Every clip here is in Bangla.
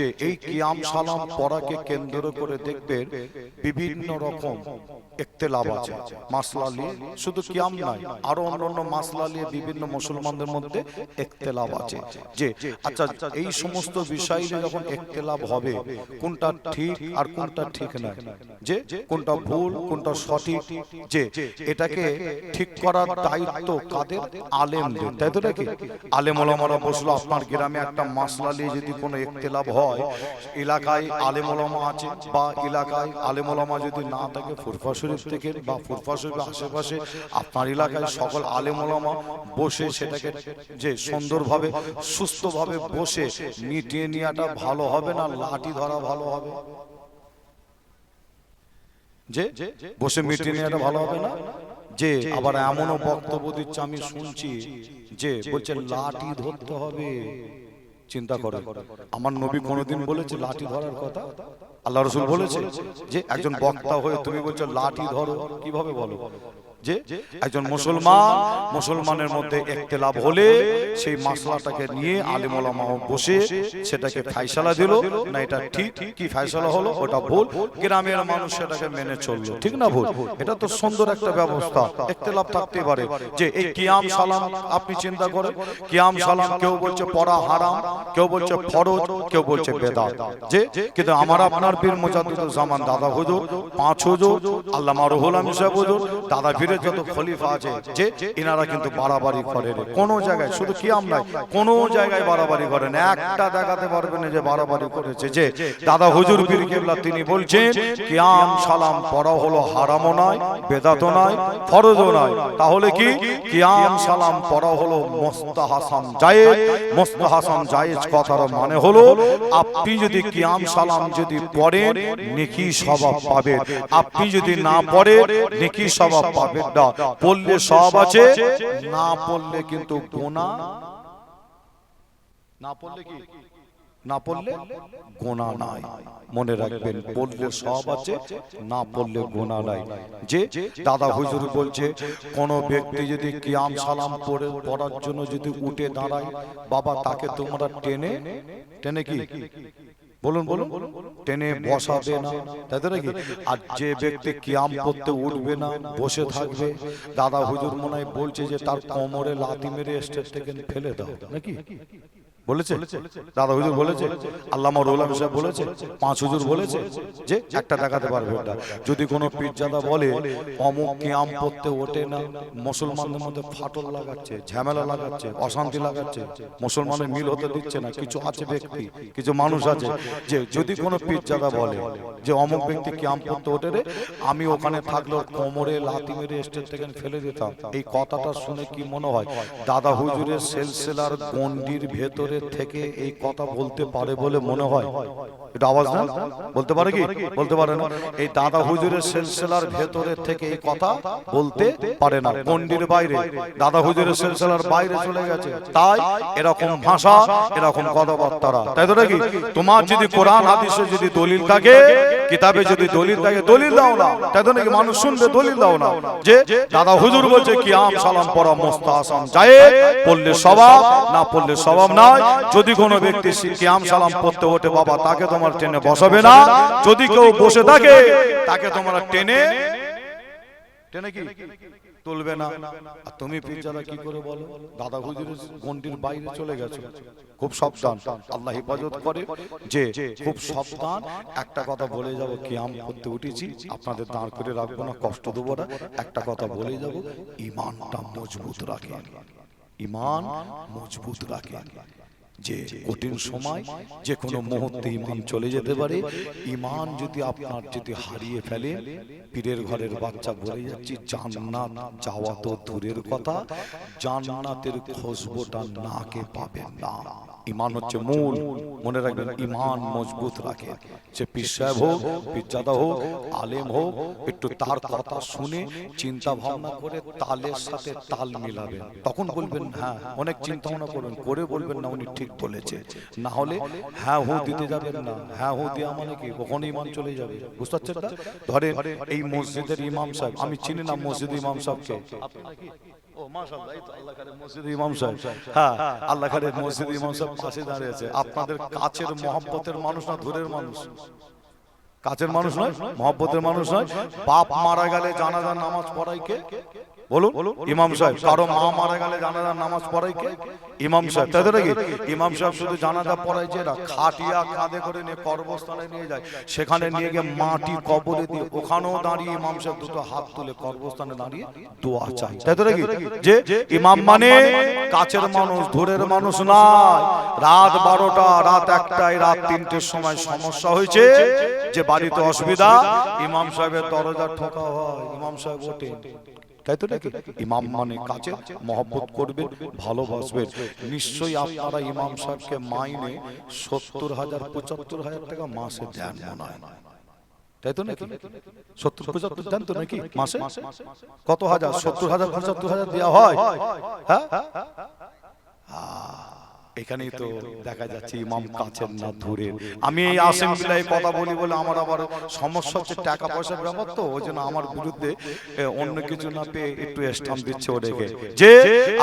যে এই কিয়াম সালাম পড়াকে কেন্দ্র করে দেখবেন বিভিন্ন রকম একতেলাভ আছে। মাসলা নিয়ে শুধু কিয়াম নাই আরও অন্যান্য মাসলা নিয়ে বিভিন্ন মুসলমানদের মধ্যে একতেলাভ আছে। যে আচ্ছা এই সমস্ত বিষয় নিয়ে যখন একতেলাভ হবে কোনটা ঠিক আর কোনটা ঠিক না যে কোনটা ভুল কোনটা সঠিক যে এটাকে ঠিক করার দায়িত্ব কাদের? আলেমদের। তাই তো নাকি? আলেম ওলামারা বসল আপনার গ্রামে একটা মাসলা নিয়ে যদি কোনো একতেলাভ হয় এলাকায় আলেম ওলামা আছে বা এলাকায় আলেম ওলামা যদি না থাকে, ফুরফা শরীফ থেকে বা ফুরফা শরীফের আশেপাশে আপনার এলাকায় সকল আলেম ওলামা বসে সেটাকে যে সুন্দরভাবে, সুস্থভাবে বসে মিটিয়ে নেওয়াটা ভালো হবে না, লাঠি ধরা ভালো হবে? যে বসে মিটিয়ে নেওয়াটা ভালো হবে না? যে আবার এমনও বক্তব্য দিচ্ছে, আমি শুনছি, যে বলছে লাঠি ধরতে হবে। চিন্তা করে। আমার নবী কোনোদিন বলেছে লাঠি ধরার কথা? আল্লাহ রসুল বলেছে যে একজন বক্তা হয়ে তুমি বলছো লাঠি ধরো। কীভাবে বলো? যে একজন মুসলমান মুসলমানের মধ্যে একতেলাভ হলে সেই মাসলাটাকে নিয়ে আলিম ওলামা বসে সেটাকে ফাইসালা দিল। না এটা ঠিক কি ফাইসালা হলো? ওটা ভুল। গ্রামের মানুষ সেটাকে মেনে চলল। ঠিক না ভুল? এটা তো সুন্দর একটা ব্যবস্থা। একতেলাভ থাকতে পারে। যে এই কিয়াম সালাম আপনি চিন্তা করেন। কিয়াম সালাম কেউ বলছে পড়া হারাম কেউ বলছে ফরজ কেউ বলছে বেদাত। যে কিন্তু আমার আপনার পীর মুজাদ্দিদুল জামান দাদা হুজুর পাঁচ হুজুর আল্লামা রুহুল আমিন সাহেব হুজুর দাদা পীরের যত খলিফা আছে, যে এনারা কিন্তু বাড়াবাড়ি করেন। কোন জায়গায়, শুধু কিয়াম নাই কোন জায়গায় বাড়াবাড়ি করেন। একটা দেখাতে পারবেন যে বাড়াবাড়ি করেছে, যে দাদা হুজুর পীর কেবলা, তিনি বলছেন, কিয়াম সালাম পড়া হলো হারামও নয়, বেদাতও নয়, ফরজও নয়। তাহলে কি? কিয়াম সালাম পড়া হলো মোস্তাহাসান জায়েজ। মোস্তাহাসান জায়েজ কথার মানে হলো, আপনি যদি কিয়াম সালাম যদি পড়েন, নেকি স্বভাব পাবেন। আপনি যদি না পড়েন, নেকি স্বভাব পাবেন। না পড়লে সব আছে না পড়লে কিন্তু গোনা না পড়লে কি? না পড়লে গোনা নাই। মনে রাখবেন পড়লে সব আছে না পড়লে গোনা নাই। যে দাদা হুজুর বলছে কোন ব্যক্তি যদি কিয়াম সালাম পড়ে পড়ার জন্য যদি উঠে দাঁড়ায় বাবা তাকে তোমরা টেনে টেনে কি? বলুন বলুন টেনে বসাবে না। তাই তো নাকি? আর যে ব্যক্তি কিয়াম করতে উঠবে না বসে থাকবে। দাদা হুজুর মনে বলছে যে তার কোমরে লাতি মেরে স্টেজ থেকে ফেলে দাও নাকি? বলেছে? দাদা হুজুর বলেছে? আল্লামা রৌলাম সাহেব বলেছে? পাঁচ হুজুর বলেছে। যে একটা দেখাতে পারবে ওটা। যদি কোনো পীরজাদা বলে অমুক কিয়াম পড়তে ওঠে না মুসলমানদের মধ্যে ফাটল লাগাচ্ছে ঝামেলা লাগাচ্ছে অশান্তি লাগাচ্ছে মুসলমানের মিল হতে দিচ্ছে না কিছু আছে ব্যক্তি কিছু মানুষ আছে যে যদি কোনো পীরজাদা বলে যে অমুক ব্যক্তি কিয়াম পড়তে ওঠে রে আমি ওখানে থাকলেও কোমরে লাথি মেরে স্টেজ থেকে ফেলে দিতাম। এই কথাটা শুনে কি মনে হয়? দাদা হুজুরের সেলসেলার গন্ডির ভেতরে থেকে এই কথা বলতে পারে বলে মনে হয়। এটা আওয়াজ না? বলতে পারে কি? বলতে পারে না? এই দাদা হুজুরের সেলসেলার ভেতরে থেকে এই কথা বলতে পারে না। গন্ডির বাইরে। দাদা হুজুরের সেলসেলার বাইরে চলে গেছে। তাই এরকম ভাষা এরকম কথাবার্তারা তাই তো নাকি? তোমার যদি কোরআন হাদিসে যদি দলিল থাকে কিতাবে যদি দলিল থাকে দলিল দাও না। তাই তো নাকি? মানুষ শুনবে দলিল দাও না। যে দাদা হুজুর বলছে কি আম সালাম পড়া মোস্তাহাসান যায়। পড়লে স্বভাব না পড়লে স্বভাব নয় যদি কোনো ব্যক্তি কিয়াম সালাম পড়তে ওঠে বাবা তাকে তোমার টেনে বসাবে না। যদি কেউ বসে থাকে তাকে তোমরা টেনে টেনে কি? তুলবে না। আর তুমি পিজারা কি করে বলো? দাদা হুজুরের গন্ডির বাইরে চলে গেছো। খুব সাবধান। আল্লাহ হেফাজত করে যে খুব সাবধান। একটা কথা বলে যাব কিয়াম করতে উঠেছি। আপনাদের দাঁড় করে রাখব না কষ্ট দেবো না। একটা কথা বলে যাব ইমানটা মজবুত রাখেন। ইমান মজবুত রাখেন। যে কঠিন সময় যে কোনো মুহূর্তে ইমান চলে যেতে পারে ইমান যদি আপনার যদি হারিয়ে ফেলে পীরের ঘরের বাচ্চা বলে যাচ্ছি জান্নাত যাওয়া তো দূরের কথা জান্নাতের খোঁজবোটা নাকে পাবেন না। ইমান হচ্ছে মূল মনে রাখবেন ইমান মজবুত রাখে। সে পীর সাহেব হোক পীরজাদা হোক আলেম হোক একটু তার কথা শুনে চিন্তা ভাবনা করে তালের সাথে তাল মিলাবেন। তখন বলবেন হ্যাঁ অনেক চিন্তা ভাবনা করবেন করে বলবেন না উনি ঠিক বলেছে। না হলে হ্যাঁ হু দিতে যাবেন না। হ্যাঁ হু দেওয়া মানে কি কখন ইমান চলে যাবে। বুঝতে পারছেন না ধরেন এই মসজিদের ইমাম সাহেব আমি চিনি না মসজিদ ইমাম সাহেবকে। ও মাশাআল্লাহ এই তো আল্লাহ মসজিদ ইমাম সাহেব। হ্যাঁ আল্লাহ খানের মসজিদ ইমাম সাহেব পাশে দাঁড়িয়ে আছে। আপনাদের কাছের মহব্বতের মানুষ না দূরের মানুষ? কাছের মানুষ নয় মহব্বতের মানুষ নয়। বাপ মারা গেলে জানাজার নামাজ পড়াই কে? বলুন ইমাম সাহেব কারও মা মারা গেলে জানাজার নামাজ পড়াই কে? ইমাম সাহেব তাই তো নাকি ইমাম সাহেব শুধু জানাজা পড়াই যে না খাটিয়া কাঁধে করে নিয়ে কর্মস্থানে নিয়ে যায় সেখানে নিয়ে গিয়ে মাটি কবরে দিয়ে ওখানেও দাঁড়িয়ে ইমাম সাহেব দুটো হাত তুলে কর্মস্থানে দাঁড়িয়ে দোয়া চাই তাই তো নাকি যে ইমাম মানে কাছের মানুষ দূরের মানুষ নয়। রাত বারোটা রাত একটাই রাত তিনটের সময় সমস্যা হয়েছে যে বাড়িতে অসুবিধা ইমাম সাহেবের দরজা ঠোকা হয় ইমাম সাহেব ওঠে। তাই তো নাকি? ইমাম মানে কাছে মহব্বত করবেন ভালোবাসবেন। নিশ্চয়ই আপনারা ইমাম সাহেবকে মাইনে সত্তর হাজার পঁচাত্তর হাজার টাকা মাসে দেন মনে হয়। তাই তো নাকি? সত্তর পঁচাত্তর দেন তো নাকি? মাসে? কত হাজার? সত্তর হাজার পঁচাত্তর হাজার দেওয়া হয়। হ্যাঁ। এখানেই তো দেখা যাচ্ছে ইমাম কাছের না দূরে আমি এই আসেম বিলাই কথা বলি বলে আমার আবার সমস্যা হচ্ছে টাকা পয়সার ব্যাপার তো ওই জন্য আমার বিরুদ্ধে অন্য কিছু না পেয়ে একটু স্টাম্প দিচ্ছে ওদেরকে। যে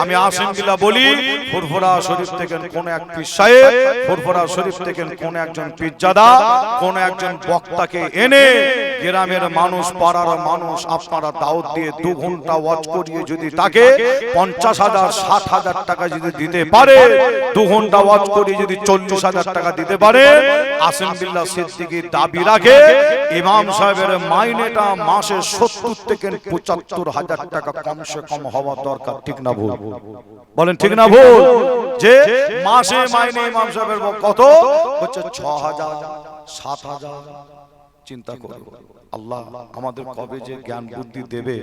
আমি আসেম বিলা বলি ফুরফুরা শরীফ থেকে কোন এক পীর সাহেব ফুরফুরা শরীফ থেকে কোন একজন পীরজাদা কোন একজন বক্তাকে এনে গ্রামের মানুষ পাড়ার মানুষ আপনারা দাওয়াত দিয়ে দু ঘণ্টা ওয়াচ করিয়ে যদি তাকে পঞ্চাশ হাজার ষাট হাজার টাকা যদি দিতে পারে দু ঘণ্টা ওয়াচ করিয়ে যদি চল্লিশ হাজার টাকা দিতে পারে, আসেম বিল্লাহ সিদ্দিকী দাবি রাখে, ইমাম সাহেবের মাইনেটা মাসে সত্তর থেকে পঁচাত্তর হাজার টাকা কমসে কম হওয়া দরকার, ঠিক না ভুল? বলেন, ঠিক না ভুল? যে মাসে মাইনে ইমাম সাহেবের কত? হচ্ছে ছ হাজার, সাত হাজার, চিন্তা করো আল্লাহ আমাদের কবে যে জ্ঞান বুদ্ধি দেবে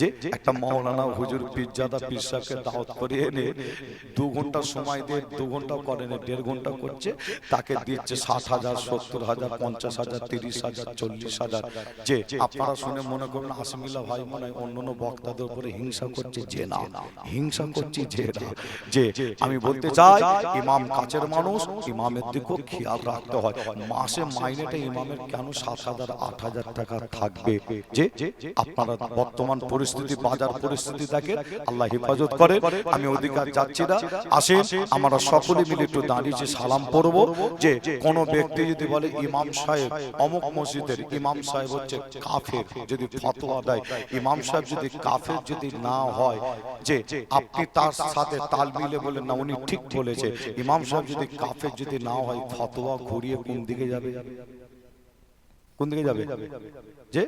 যে একটা মৌলানা হুজুর পিজ্জাদা পিসাকে দাওয়াত করে এনে দু ঘণ্টা সময় দিয়ে দু ঘণ্টা করে না দেড় ঘণ্টা করছে, তাকে দিচ্ছে ষাট হাজার, সত্তর হাজার, পঞ্চাশ হাজার, তিরিশ হাজার, চল্লিশ হাজার। যে আপনারা শুনে মনে করুন আসমিল্লা ভাই মনে হয় অন্য বক্তাদের উপরে হিংসা করছে, যে না, হিংসা করছি, যে না। যে আমি বলতে চাই, ইমাম কাছের মানুষ, ইমামের দিকেও খেয়াল রাখতে হয়। মাসে মাইনেটা ইমামের কেন সাত হাজার, আট হাজার টাকা থাকবে। যে আপনারা বর্তমান পরিস্থিতি বাজার পরিস্থিতি দেখেন আল্লাহ হেফাজত করে আমি অধিকার যাচ্ছি না। আসেন আমরা সকলে মিলে একটু দাঁড়িয়েছি সালাম পড়ব যে কোন ব্যক্তি যদি বলে ইমাম সাহেব অমুক মসজিদের ইমাম সাহেব হচ্ছে কাফের। যদি ফতোয়া দেয় ইমাম সাহেব যদি কাফের যদি না হয় যে আপনি তার সাথে তাল মিলে বলেন না উনি ঠিক বলেছে। ইমাম সাহেব যদি কাফের যদি না হয় ফতোয়া ঘুরিয়ে কোন দিকে যাবে কোন দিকে যাবে? যে?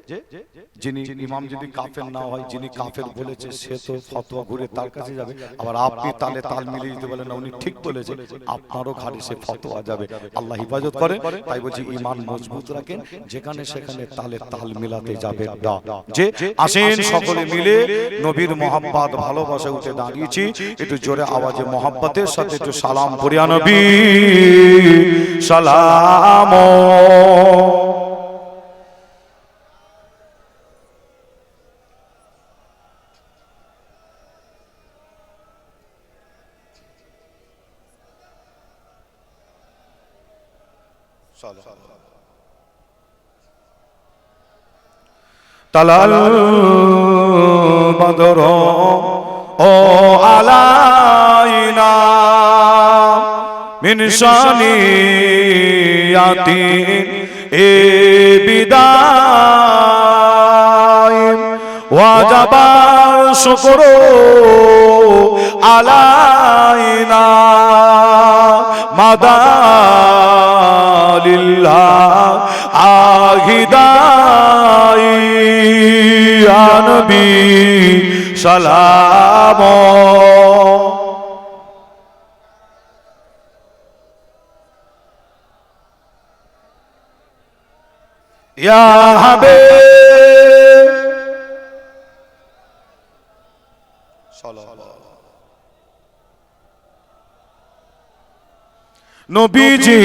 যিনি ইমাম যদি কাফের না হয় যিনি কাফের বলেছে সে তো ফতোয়া ঘুরে তার কাছে যাবে। আবার আপনি তালে তাল মিলিয়ে দিতে বলেন না উনি ঠিক বলেছে। আপনারও ঘাড়ে সে ফতোয়া যাবে। আল্লাহ হিফাজত করেন তাই বলছি ইমান মজবুত রাখেন যেখানে সেখানে তালে তাল মিলাতে যাবে। না যে আসেন সকলে মিলে নবীর মোহাম্মদ ভালোবাসা উঠে দাঁড়িয়েছি একটু জোরে আওয়াজে মোহাম্মতের সাথে একটু সালাম পড়িয়া নবী সালাম তালাল বদর ও আলাইনা মিন শানিয়াতি এ বিদায়। ওয়াজাবা শুকর আলাইনা মাদালিল্লাহ আহিদাই আনবি সালাম। ইয়া হাবে নবীজি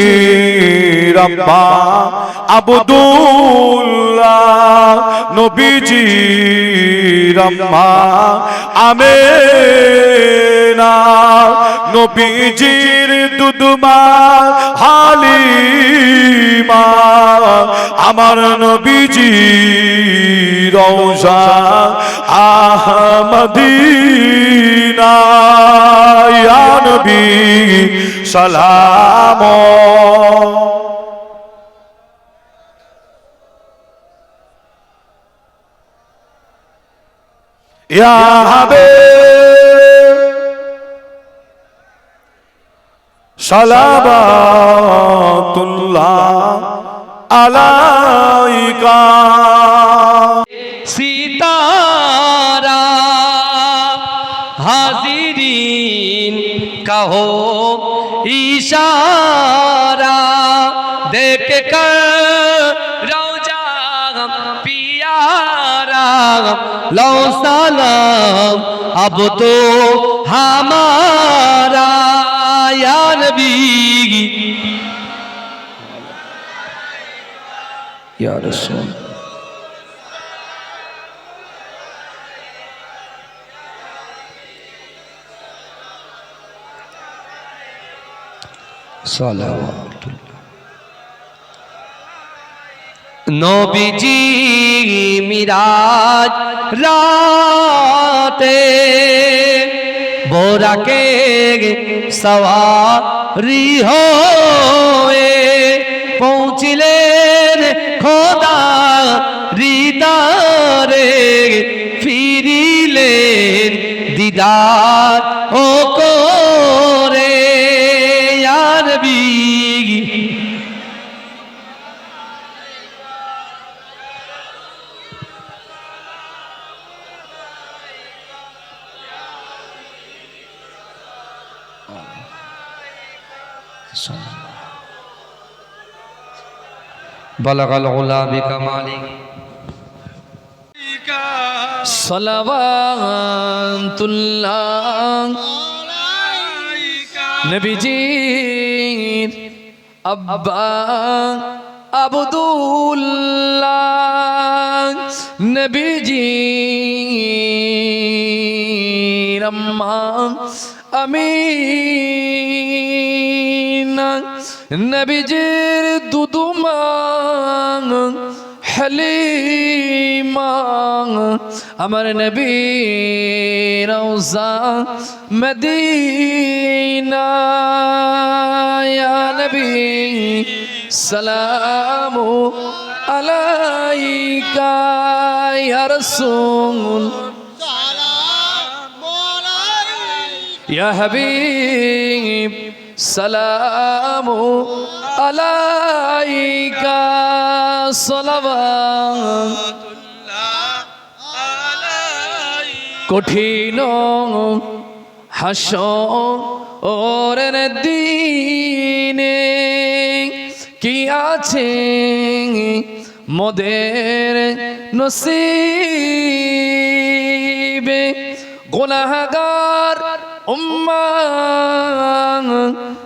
রব্বা আবদুল্লাহ নবীজি রম্মা আমেনা নবীজির দুদমা হালিমা আমার নবীজি রৌজা আহম সালাম। হবে ইয়াহাবে সালাবাতুল্লাহ আলাইকা। সীতারা হাজিরিন কাহো ইশারা দেখ রোজা পিয়ারা। লো সালাম আব তো হামারা নবী। ইয়া রাসূল। নবীজি মিরাজ রাতে বোরাকে সওয়ারি হয়ে পৌঁছিলেন খোদা بلغ العلا بكماله صلوات الله نبي جير أبا عبد الله نبي جير أمام আমিনা। নবীজির দুদুমা হালিমা। আমার নবী রওজা মদিনা ইয়া নবী সালামু আলাইকা ইয়া রাসূল। يا حبيب سلام عليك صلوات কঠিন হাস ওরের দিনে কি আছে মোদের নসিবে গুনাহগার উম্মা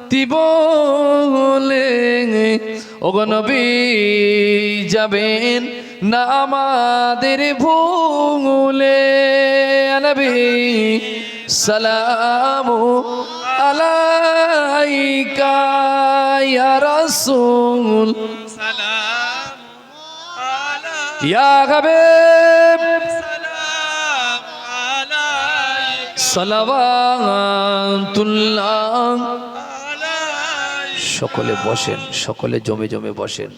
তিবলে ওগনবী যাবেন না আমাদের ভুলে নবী সালামু আলাইকা ইয়া রাসূল ইয়া হাবিব সকলে বসেন সকলে জমে জমে বসেন।